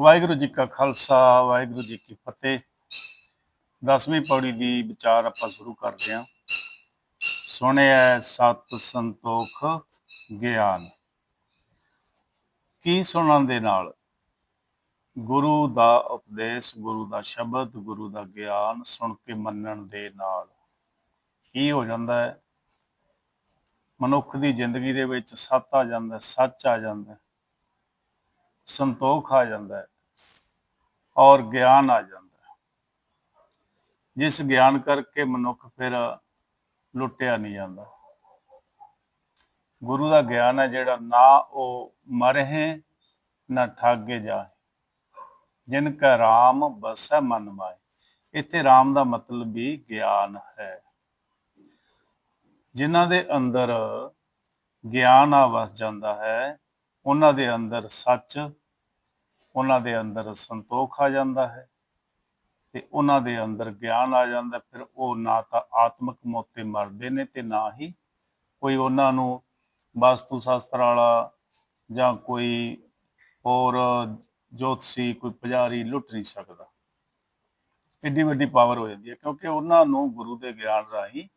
ਵਾਹਿਗੁਰੂ ਜੀ ਕਾ ਖਾਲਸਾ, ਵਾਹਿਗੁਰੂ ਜੀ ਕੀ ਫਤਿਹ। ਦਸਵੀਂ ਪੌੜੀ ਦੀ ਵਿਚਾਰ ਆਪਾਂ ਸ਼ੁਰੂ ਕਰਦੇ ਹਾਂ। ਸੁਣਿਆ ਸਤ ਸੰਤੋਖ ਗਿਆਨ। ਕੀ ਸੁਣਨ ਦੇ ਨਾਲ? ਗੁਰੂ ਦਾ ਉਪਦੇਸ਼, ਗੁਰੂ ਦਾ ਸ਼ਬਦ, ਗੁਰੂ ਦਾ ਗਿਆਨ ਸੁਣ ਕੇ ਮੰਨਣ ਦੇ ਨਾਲ ਕੀ ਹੋ ਜਾਂਦਾ ਹੈ? ਮਨੁੱਖ ਦੀ ਜ਼ਿੰਦਗੀ ਦੇ ਵਿੱਚ ਸੱਤ ਆ ਜਾਂਦਾ ਸੱਚ ਆ ਜਾਂਦਾ ਸੰਤੋਖ ਆ ਜਾਂਦਾ ਹੈ ਔਰ ਗਿਆਨ ਆ ਜਾਂਦਾ ਹੈ। ਜਿਸ ਗਿਆਨ ਕਰਕੇ ਮਨੁੱਖ ਫਿਰ ਲੁੱਟਿਆ ਨਹੀਂ ਜਾਂਦਾ। ਗੁਰੂ ਦਾ ਗਿਆਨ ਹੈ ਜਿਹੜਾ ਨਾ ਉਹ ਮਰਹਿ, ਨਾ ਠਾਗੇ ਜਾਏ ਜਿਨ ਕਾ ਰਾਮ ਬਸੈ ਮਨ ਮਾਏ ਇੱਥੇ ਰਾਮ ਦਾ ਮਤਲਬ ਵੀ ਗਿਆਨ ਹੈ। ਜਿਨ੍ਹਾਂ ਦੇ ਅੰਦਰ ਗਿਆਨ ਆ ਵਸ ਜਾਂਦਾ ਹੈ, ਉਹਨਾਂ ਦੇ ਅੰਦਰ ਸੱਚ ਉਹਨਾਂ ਦੇ ਅੰਦਰ ਸੰਤੋਖ ਆ ਜਾਂਦਾ ਹੈ ਤੇ ਉਹਨਾਂ ਦੇ ਅੰਦਰ ਗਿਆਨ ਆ ਜਾਂਦਾ ਫਿਰ ਉਹ ਨਾ ਤਾਂ ਆਤਮਿਕ ਮੋਤੇ ਮਰਦੇ ਨੇ ਤੇ ਨਾ ਹੀ ਕੋਈ ਉਹਨਾਂ ਨੂੰ ਵਾਸਤੂ ਸ਼ਾਸਤਰ ਵਾਲਾ ਜਾਂ ਕੋਈ ਹੋਰ ਜੋਤਸੀ, ਕੋਈ ਪੁਜਾਰੀ ਲੁੱਟ ਨਹੀਂ ਸਕਦਾ। ਏਡੀ ਵੱਡੀ ਪਾਵਰ ਹੋ ਜਾਂਦੀ ਹੈ ਕਿਉਂਕਿ ਉਹਨਾਂ ਨੂੰ ਗੁਰੂ ਦੇ ਗਿਆਨ ਰਾਹੀਂ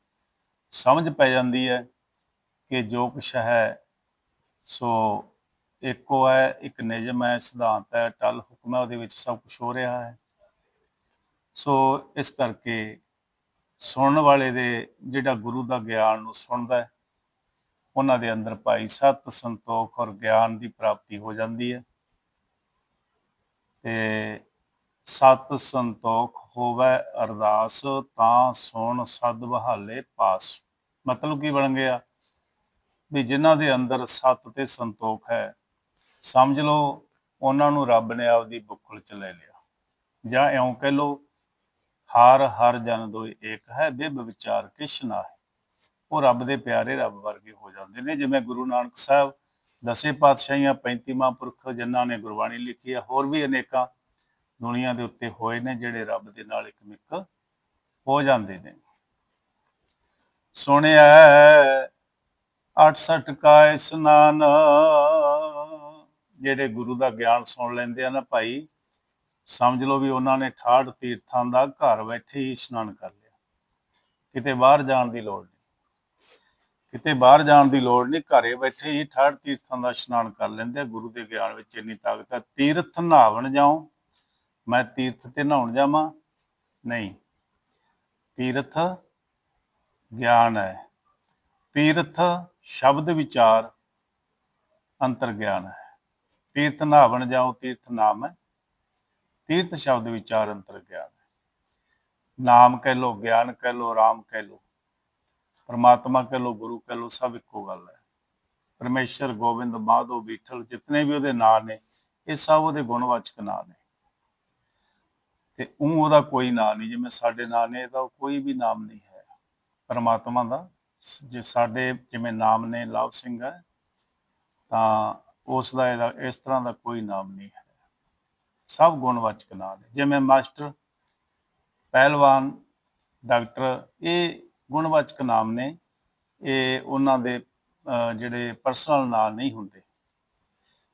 ਸਮਝ ਪੈ ਜਾਂਦੀ ਹੈ ਕਿ ਜੋ ਕੁਛ ਹੈ, ਸੋ ਇੱਕੋ ਹੈ, ਇੱਕ ਨਿਯਮ ਹੈ, ਸਿਧਾਂਤ ਹੈ, ਟਲ ਹੁਕਮ ਹੈ, ਉਹਦੇ ਵਿੱਚ ਸਭ ਕੁਝ ਹੋ ਰਿਹਾ ਹੈ। ਸੋ ਇਸ ਕਰਕੇ ਸੁਣਨ ਵਾਲੇ ਦੇ ਜਿਹੜਾ ਗੁਰੂ ਦਾ ਗਿਆਨ ਨੂੰ ਸੁਣਦਾ ਹੈ, ਉਹਨਾਂ ਦੇ ਅੰਦਰ ਭਾਈ ਸਤ ਸੰਤੋਖ ਔਰ ਗਿਆਨ ਦੀ ਪ੍ਰਾਪਤੀ ਹੋ ਜਾਂਦੀ ਹੈ। ਤੇ ਸਤ ਸੰਤੋਖ ਹੋਵੇ ਅਰਦਾਸ, ਤਾਂ ਸੁਣ ਸਦ ਬਹਾਲੇ ਪਾਸ। ਮਤਲਬ ਕੀ ਬਣ ਗਿਆ? ਵੀ ਜਿਨ੍ਹਾਂ ਦੇ ਅੰਦਰ ਸਤ ਤੇ ਸੰਤੋਖ ਹੈ ਸਮਝ ਲਓ, ਉਹਨਾਂ ਨੂੰ ਰੱਬ ਨੇ ਆਪਦੀ ਬੁੱਕਲ ਚ ਲੈ ਲਿਆ। ਜਾਂ ਇਉਂ ਕਹਿ ਲਓ, ਹਰ ਹਰ ਜਨ ਦੋਇ ਏਕ ਹੈ, ਬਿਬ ਵਿਚਾਰ ਕਿਛ ਹੈ ਉਹ ਰੱਬ ਦੇ ਪਿਆਰੇ ਰੱਬ ਵਰਗੇ ਹੋ ਜਾਂਦੇ ਨੇ। ਜਿਵੇਂ ਗੁਰੂ ਨਾਨਕ ਸਾਹਿਬ ਦਸੇ ਪਾਤਸ਼ਾਹੀਆਂ 35ਵਾਂ ਪੁਰਖ, ਜਿਨ੍ਹਾਂ ਨੇ ਗੁਰਬਾਣੀ ਲਿਖੀ ਹੈ, ਹੋਰ ਵੀ ਅਨੇਕਾਂ ਦੁਨੀਆ ਦੇ ਉੱਤੇ ਹੋਏ ਨੇ, ਜਿਹੜੇ ਰੱਬ ਦੇ ਨਾਲ ਇੱਕ ਮਿੱਕ ਹੋ ਜਾਂਦੇ ਨੇ। ਸੁਣਿਆ 68 ਕਾ ਸਨਾਨ ਜਿਹੜੇ ਗੁਰੂ ਦਾ ਗਿਆਨ ਸੁਣ ਲੈਂਦੇ ਆ ਨਾ ਭਾਈ, ਸਮਝ ਲਓ ਵੀ ਉਹਨਾਂ ਨੇ 68 ਤੀਰਥਾਂ ਦਾ ਘਰ ਬੈਠੇ ਹੀ ਇਸ਼ਨਾਨ ਕਰ ਲਿਆ। ਕਿਤੇ ਬਾਹਰ ਜਾਣ ਦੀ ਲੋੜ ਨਹੀਂ। ਕਿਤੇ ਬਾਹਰ ਜਾਣ ਦੀ ਲੋੜ ਨਹੀਂ, ਘਰੇ ਬੈਠੇ ਹੀ 68 ਤੀਰਥਾਂ ਦਾ ਇਸ਼ਨਾਨ ਕਰ ਲੈਂਦੇ ਆ। ਗੁਰੂ ਦੇ ਗਿਆਨ ਵਿੱਚ ਇੰਨੀ ਤਾਕਤ ਹੈ ਤੀਰਥ ਨਹਾਵਣ ਜਾਉ, ਮੈਂ ਤੀਰਥ ਤੇ ਨਹਾਉਣ ਜਾਵਾਂ? ਨਹੀਂ। ਤੀਰਥ ਗਿਆਨ ਹੈ। ਤੀਰਥ ਸ਼ਬਦ ਵਿਚਾਰ ਅੰਤਰ ਗਿਆਨ ਹੈ। ਤੀਰਥ ਨਹਾਵਣ ਜਾਓ ਤੀਰਥ ਨਾਮ ਹੈ। ਤੀਰਥ ਸ਼ਬਦ ਵਿਚਾਰ ਅੰਤਰ ਗਿਆਨ ਹੈ। ਨਾਮ ਕਹਿ ਲੋ ਗਿਆਨ ਕਹਿ ਲੋ ਰਾਮ ਕਹਿ ਲੋ ਪਰਮਾਤਮਾ ਕਹਿ ਲੋ ਗੁਰੂ ਕਹਿ ਲੋ ਸਭ ਇੱਕੋ ਗੱਲ ਹੈ। ਪਰਮੇਸ਼ਰ, ਗੋਬਿੰਦ, ਮਾਧੋ ਵਿਠਲ ਜਿਤਨੇ ਵੀ ਉਹਦੇ ਨਾਂ ਨੇ, ਇਹ ਸਭ ਉਹਦੇ ਗੁਣਵਾਚਕ ਨਾਂ ਨੇ। ਤੇ ਉਹ ਉਹਦਾ ਕੋਈ ਨਾਂ ਨਹੀਂ, ਜਿਵੇਂ ਸਾਡੇ ਨਾਂ ਨੇ, ਇਹਦਾ ਕੋਈ ਵੀ ਨਾਮ ਨਹੀਂ ਹੈ। ਪਰਮਾਤਮਾ ਦਾ, ਜੇ ਸਾਡੇ ਜਿਵੇਂ ਨਾਮ ਨੇ ਲਵ ਸਿੰਘ ਹੈ, ਤਾਂ ਉਸ ਦਾ ਇਹਦਾ ਇਸ ਤਰ੍ਹਾਂ ਦਾ ਕੋਈ ਨਾਮ ਨਹੀਂ ਹੈ। ਸਭ ਗੁਣਵਾਚਕ ਨਾਮ ਨੇ। ਜਿਵੇਂ ਮਾਸਟਰ ਪਹਿਲਵਾਨ ਡਾਕਟਰ, ਇਹ ਗੁਣਵਾਚਕ ਨਾਮ ਨੇ। ਇਹ ਉਹਨਾਂ ਦੇ ਜਿਹੜੇ ਪਰਸਨਲ ਨਾਮ ਨਹੀਂ ਹੁੰਦੇ।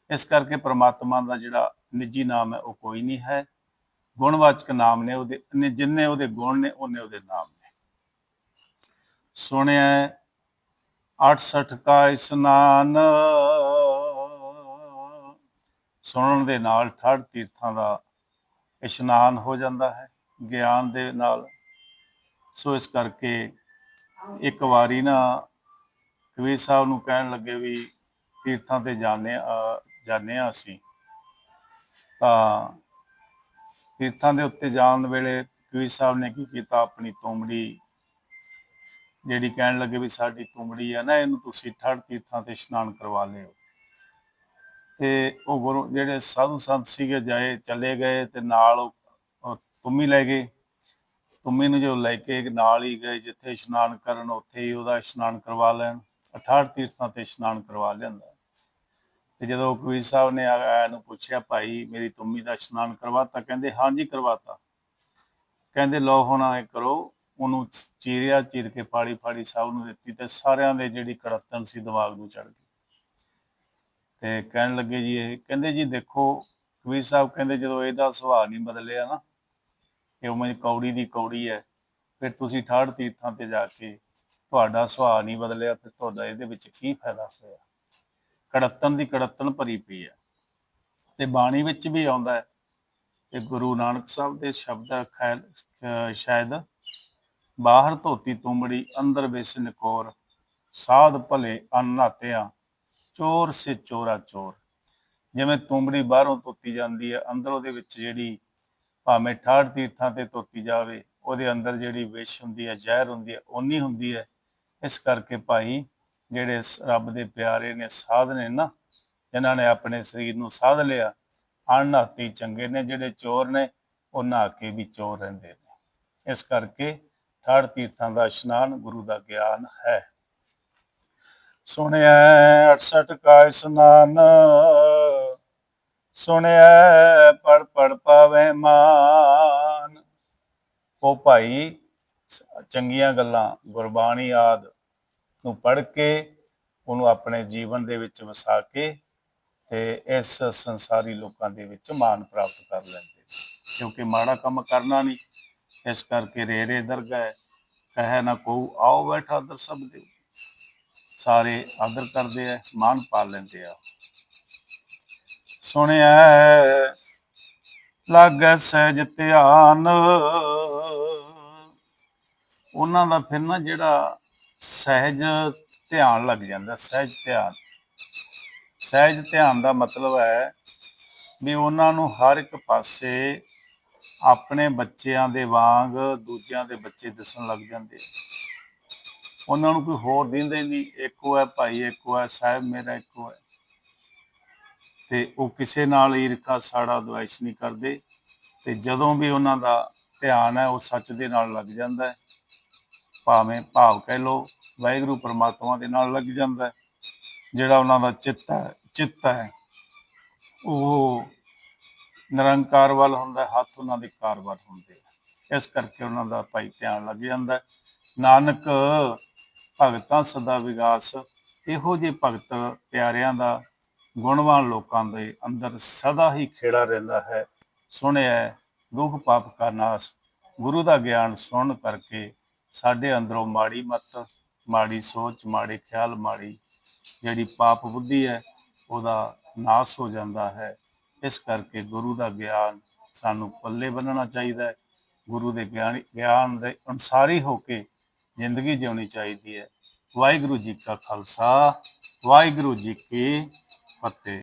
ਇਸ ਕਰਕੇ ਪ੍ਰਮਾਤਮਾ ਦਾ ਜਿਹੜਾ ਨਿੱਜੀ ਨਾਮ ਹੈ, ਉਹ ਕੋਈ ਨਹੀਂ ਹੈ। ਗੁਣਵਾਚਕ ਨਾਮ ਨੇ ਉਹਦੇ ਜਿੰਨੇ ਉਹਦੇ ਗੁਣ ਨੇ, ਉਹਨੇ ਉਹਦੇ ਨਾਮ ਨੇ। ਸੁਣਿਆ 68 ਕਾ ਇਸਨਾਨ ਸੁਣਨ ਦੇ ਨਾਲ ਠੜ ਤੀਰਥਾਂ ਦਾ ਇਸ਼ਨਾਨ ਹੋ ਜਾਂਦਾ ਹੈ, ਗਿਆਨ ਦੇ ਨਾਲ। ਸੋ ਇਸ ਕਰਕੇ ਇੱਕ ਵਾਰੀ ਨਾ ਕਬੀਰ ਸਾਹਿਬ ਨੂੰ ਕਹਿਣ ਲੱਗੇ ਵੀ ਤੀਰਥਾਂ ਤੇ ਜਾਣੇ ਜਾਣੇ ਆ ਅਸੀਂ। ਤਾਂ ਤੀਰਥਾਂ ਦੇ ਉੱਤੇ ਜਾਣ ਵੇਲੇ ਕਬੀਰ ਸਾਹਿਬ ਨੇ ਕੀ ਕੀਤਾ, ਆਪਣੀ ਤੁੰਬੜੀ ਜਿਹੜੀ ਕਹਿਣ ਲੱਗੇ ਵੀ ਸਾਡੀ ਤੁੰਬੜੀ ਆ ਨਾ, ਇਹਨੂੰ ਤੁਸੀਂ ਠੜ ਤੀਰਥਾਂ ਤੇ ਇਸ਼ਨਾਨ ਕਰਵਾ ਲਿਓ। ਤੇ ਉਹ ਗੁਰੂ ਜਿਹੜੇ ਸਾਧੂ ਸੰਤ ਸੀਗੇ, ਜਾਏ ਚਲੇ ਗਏ ਤੇ ਨਾਲ ਉਹ ਉਹ ਲੈ ਗਏ। ਤੁੰਮੀ ਨੂੰ ਜੋ ਲੈ ਕੇ ਨਾਲ ਹੀ ਗਏ, ਜਿੱਥੇ ਇਸ਼ਨਾਨ ਕਰਨ, ਉੱਥੇ ਹੀ ਉਹਦਾ ਇਸ਼ਨਾਨ ਕਰਵਾ ਲੈਣ 68 ਤੀਰਥਾਂ ਤੇ ਇਸ਼ਨਾਨ ਕਰਵਾ ਲਿਆਂਦਾ। ਤੇ ਜਦੋਂ ਕਬੀਰ ਸਾਹਿਬ ਨੇ ਆ ਨੂੰ ਪੁੱਛਿਆ, ਭਾਈ, ਮੇਰੀ ਤੁੰਮੀ ਦਾ ਇਸ਼ਨਾਨ ਕਰਵਾਤਾ? ਕਹਿੰਦੇ, ਹਾਂਜੀ, ਕਰਵਾਤਾ। ਕਹਿੰਦੇ ਲੋ ਹੁਣ ਐ ਕਰੋ, ਉਹਨੂੰ ਚੀਰਿਆ ਚੀਰ ਕੇ ਪਾੜੀ ਫਾੜੀ ਸਾਹਿਬ ਨੂੰ ਦਿੱਤੀ ਤੇ ਸਾਰਿਆਂ ਦੇ ਜਿਹੜੀ ਕੜਤਨ ਸੀ, ਦਿਮਾਗ ਨੂੰ ਚੜ ਗਈ ਤੇ ਕਹਿਣ ਲੱਗੇ ਜੀ ਇਹ, ਕਹਿੰਦੇ ਜੀ ਦੇਖੋ, ਕਬੀਰ ਸਾਹਿਬ ਕਹਿੰਦੇ ਜਦੋਂ ਇਹਦਾ ਸੁਭਾਅ ਨਹੀਂ ਬਦਲਿਆ ਨਾ ਇਹ ਉਵੇਂ ਕੌੜੀ ਦੀ ਕੌੜੀ ਹੈ, ਫਿਰ ਤੁਸੀਂ ਠਾੜ ਤੀਰਥਾਂ ਤੇ ਜਾ ਕੇ ਤੁਹਾਡਾ ਸੁਭਾਅ ਨਹੀਂ ਬਦਲਿਆ, ਫਿਰ ਤੁਹਾਡਾ ਇਹਦੇ ਵਿੱਚ ਕੀ ਫਾਇਦਾ ਹੋਇਆ? ਕੜੱਤਨ ਦੀ ਕੜੱਤਨ ਭਰੀ ਪਈ ਹੈ। ਤੇ ਬਾਣੀ ਵਿੱਚ ਵੀ ਆਉਂਦਾ ਹੈ ਤੇ ਗੁਰੂ ਨਾਨਕ ਸਾਹਿਬ ਦੇ ਸ਼ਬਦ ਹੈ ਖੈਲ ਸ਼ਾਇਦ ਬਾਹਰ ਧੋਤੀ ਤੁੰਬੜੀ, ਅੰਦਰ ਬੇਸਨ ਕੋਰ ਸਾਧ ਭਲੇ ਅਨਾਤਿਆਂ ਚੋਰ ਸੇ ਚੋਰਾ ਚੋਰ। ਜਿਵੇਂ ਤੁੰਬੜੀ ਬਾਹਰੋਂ ਧੋਤੀ ਜਾਂਦੀ ਹੈ, ਅੰਦਰ ਉਹਦੇ ਵਿੱਚ ਜਿਹੜੀ ਭਾਵੇਂ ਠਾੜ ਤੀਰਥਾਂ ਤੇ ਧੋਤੀ ਜਾਵੇ, ਉਹਦੇ ਅੰਦਰ ਜਿਹੜੀ ਵਿਸ਼ ਹੁੰਦੀ ਹੈ, ਜ਼ਹਿਰ ਹੁੰਦੀ ਹੈ, ਓਨੀ ਹੁੰਦੀ ਹੈ। ਇਸ ਕਰਕੇ ਭਾਈ ਜਿਹੜੇ ਰੱਬ ਦੇ ਪਿਆਰੇ ਨੇ, ਸਾਧ ਨੇ ਨਾ, ਜਿਨ੍ਹਾਂ ਨੇ ਆਪਣੇ ਸਰੀਰ ਨੂੰ ਸਾਧ ਲਿਆ, ਅਣਨਾਤੀ ਚੰਗੇ ਨੇ, ਜਿਹੜੇ ਚੋਰ ਨੇ, ਉਹ ਨਹਾ ਕੇ ਵੀ ਚੋਰ ਰਹਿੰਦੇ ਨੇ। ਇਸ ਕਰਕੇ ਠਾੜ ਤੀਰਥਾਂ ਦਾ ਇਸ਼ਨਾਨ ਗੁਰੂ ਦਾ ਗਿਆਨ ਹੈ। ਸੁਣਿਆ 68 ਕਾ ਇਸ਼ਨਾਨ ਸੁਣਿਆ ਪੜ ਪੜ ਪਾਵੇ ਮਾਨ। ਉਹ ਭਾਈ, ਚੰਗੀਆਂ ਗੱਲਾਂ, ਗੁਰਬਾਣੀ ਆਦ ਨੂੰ ਪੜ ਕੇ, ਉਹਨੂੰ ਆਪਣੇ ਜੀਵਨ ਦੇ ਵਿੱਚ ਵਸਾ ਕੇ ਤੇ ਇਸ ਸੰਸਾਰੀ ਲੋਕਾਂ ਦੇ ਵਿੱਚ ਮਾਨ ਪ੍ਰਾਪਤ ਕਰ ਲੈਂਦੇ ਕਿਉਂਕਿ ਮਾੜਾ ਕੰਮ ਕਰਨਾ ਨਹੀਂ, ਇਸ ਕਰਕੇ ਰੇਰੇ ਦਰਗਾਹ, ਕਹੇ ਨਾ ਕੋ ਆਓ ਬੈਠਾ ਦਰ ਸਭ ਦੇ ਸਾਰੇ ਆਦਰ ਕਰਦੇ ਆ ਮਾਨ ਪਾ ਲੈਂਦੇ ਆ। ਸੁਣਿਆ ਲਾਗੈ ਸਹਿਜ ਧਿਆਨ। ਉਹਨਾਂ ਦਾ ਫਿਰ ਨਾ ਜਿਹੜਾ ਸਹਿਜ ਧਿਆਨ ਲੱਗ ਜਾਂਦਾ, ਸਹਿਜ ਧਿਆਨ। ਸਹਿਜ ਧਿਆਨ ਦਾ ਮਤਲਬ ਹੈ ਵੀ ਉਹਨਾਂ ਨੂੰ ਹਰ ਇੱਕ ਪਾਸੇ ਆਪਣੇ ਬੱਚਿਆਂ ਦੇ ਵਾਂਗ ਦੂਜਿਆਂ ਦੇ ਬੱਚੇ ਦਿਸਣ ਲੱਗ ਜਾਂਦੇ ਉਹਨਾਂ ਨੂੰ ਕੋਈ ਹੋਰ ਦਿੰਦੇ ਨਹੀਂ, ਇੱਕੋ ਹੈ ਭਾਈ, ਇੱਕੋ ਹੈ, ਸਾਹਿਬ ਮੇਰਾ ਇੱਕੋ ਹੈ। ਤੇ ਉਹ ਕਿਸੇ ਨਾਲ ਈਰਖਾ ਸਾੜਾ, ਦੁਆਇਸ਼ ਨਹੀਂ ਕਰਦੇ। ਤੇ ਜਦੋਂ ਵੀ ਉਹਨਾਂ ਦਾ ਧਿਆਨ ਹੈ, ਉਹ ਸੱਚ ਦੇ ਨਾਲ ਲੱਗ ਜਾਂਦਾ ਹੈ। ਭਾਵੇਂ ਭਾਵ ਕਹਿ ਲੋ ਵਾਹਿਗੁਰੂ ਪਰਮਾਤਮਾ ਦੇ ਨਾਲ ਲੱਗ ਜਾਂਦਾ ਹੈ। ਜਿਹੜਾ ਉਹਨਾਂ ਦਾ ਚਿੱਤ ਹੈ ਚਿੱਤ ਹੈ, ਉਹ ਨਿਰੰਕਾਰ ਵੱਲ ਹੁੰਦਾ ਹੱਥ ਉਹਨਾਂ ਦੇ ਕਾਰ ਵੱਲ ਹੁੰਦੇ ਆ। ਇਸ ਕਰਕੇ ਉਹਨਾਂ ਦਾ ਭਾਈ ਧਿਆਨ ਲੱਗ ਜਾਂਦਾ ਨਾਨਕ ਭਗਤਾਂ ਸਦਾ ਵਿਗਾਸ। ਇਹੋ ਜਿਹੇ ਭਗਤ ਪਿਆਰਿਆਂ ਦਾ, ਗੁਣਵਾਨ ਲੋਕਾਂ ਦੇ ਅੰਦਰ ਸਦਾ ਹੀ ਖੇੜਾ ਰਹਿੰਦਾ ਹੈ। ਸੁਣਿਆ ਦੁੱਖ ਪਾਪ ਕਾ ਨਾਸ ਗੁਰੂ ਦਾ ਗਿਆਨ ਸੁਣਨ ਕਰਕੇ ਸਾਡੇ ਅੰਦਰੋਂ ਮਾੜੀ ਮਤ, ਮਾੜੀ ਸੋਚ, ਮਾੜੇ ਖਿਆਲ, ਮਾੜੀ ਜਿਹੜੀ ਪਾਪ ਬੁੱਧੀ ਹੈ, ਉਹਦਾ ਨਾਸ ਹੋ ਜਾਂਦਾ ਹੈ। ਇਸ ਕਰਕੇ ਗੁਰੂ ਦਾ ਗਿਆਨ ਸਾਨੂੰ ਪੱਲੇ ਬੰਨਣਾ ਚਾਹੀਦਾ ਹੈ। ਗੁਰੂ ਦੇ ਗਿਆਨ ਗਿਆਨ ਦੇ ਅਨੁਸਾਰੀ ਹੋ ਕੇ ਜ਼ਿੰਦਗੀ ਜਿਉਣੀ ਚਾਹੀਦੀ ਹੈ। ਵਾਹਿਗੁਰੂ ਜੀ ਕਾ ਖਾਲਸਾ ਵਾਹਿਗੁਰੂ ਜੀ ਕੀ ਫਤਿਹ।